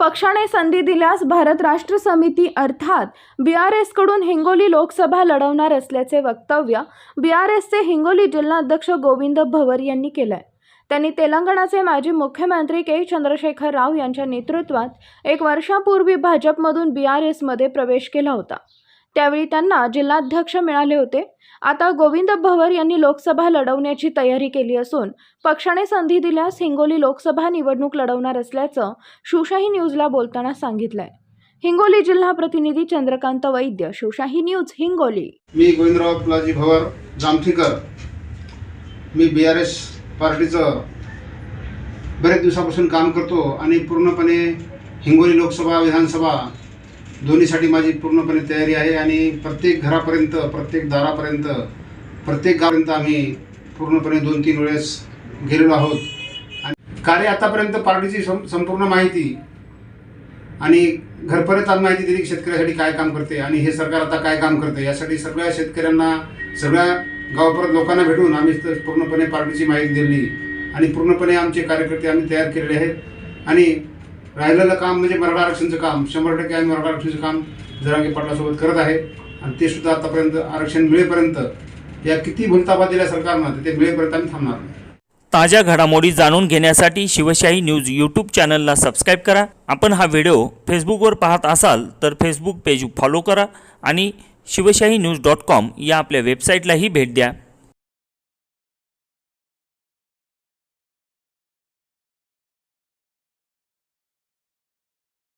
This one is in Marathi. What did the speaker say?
पक्षाने संधी दिल्यास भारत राष्ट्र समिती अर्थात बी आर एसकडून हिंगोली लोकसभा लढवणार असल्याचे वक्तव्य बी आर एसचे हिंगोली जिल्हाध्यक्ष गोविंद भवर यांनी केलं आहे त्यांनी तेलंगणाचे माजी मुख्यमंत्री के. चंद्रशेखर राव यांच्या नेतृत्वात एक वर्षापूर्वी भाजपमधून बी आर एसमध्ये प्रवेश केला होता. त्यावेळी त्यांना जिल्हाध्यक्ष मिळाले होते. आता गोविंद भवर यांनी लोकसभा लढवण्याची तयारी केली असून पक्षाने संधी दिल्यास हिंगोली लोकसभा निवडणूक लढवणार असल्याचं शिवशाही न्यूजला बोलताना सांगितलंय. हिंगोली जिल्हा प्रतिनिधी चंद्रकांत वैद्य शिवशाही न्यूज हिंगोली. मी गोविंदराव पिलाजी भवर जामठीकर मी बी आर एस पार्टीचं बरेच दिवसापासून काम करतो आणि पूर्णपणे हिंगोली लोकसभा विधानसभा दोन्हीसाठी माझी पूर्णपणे तयारी आहे आणि प्रत्येक घरापर्यंत प्रत्येक दारापर्यंत प्रत्येक गावापर्यंत आम्ही पूर्णपणे दोन तीन वेळेस गेलेलो आहोत. आणि कार्य आतापर्यंत पार्टीची सं संपूर्ण माहिती आणि घरपर्यंत आज माहिती दिली की शेतकऱ्यासाठी काय काम करते आणि हे सरकार आता काय काम करते यासाठी सगळ्या शेतकऱ्यांना सगळ्या गावपर्यंत लोकांना भेटून आम्ही पूर्णपणे पार्टीची माहिती दिली आणि पूर्णपणे आमचे कार्यकर्ते आम्ही तयार केलेले आहेत. आणि राहिलेलं काम म्हणजे मराठा आरक्षणचं काम. शंभर टक्के आम्ही मराठा आरक्षणचं काम जरांगे पाटलासोबत करत आहे. आणि ते सुद्धा आतापर्यंत आरक्षण मिळेपर्यंत या किती भूलताबा दिल्या सरकारनं ते मिळेपर्यंत आम्ही थांबणार नाही. ताज्या घडामोडी जाणून घेण्यासाठी शिवशाही न्यूज यूट्यूब चॅनलला सबस्क्राईब करा. आपण हा व्हिडिओ फेसबुकवर पाहत असाल तर फेसबुक पेज फॉलो करा आणि शिवशाही न्यूज डॉट कॉम या आपल्या वेबसाईटलाही भेट द्या.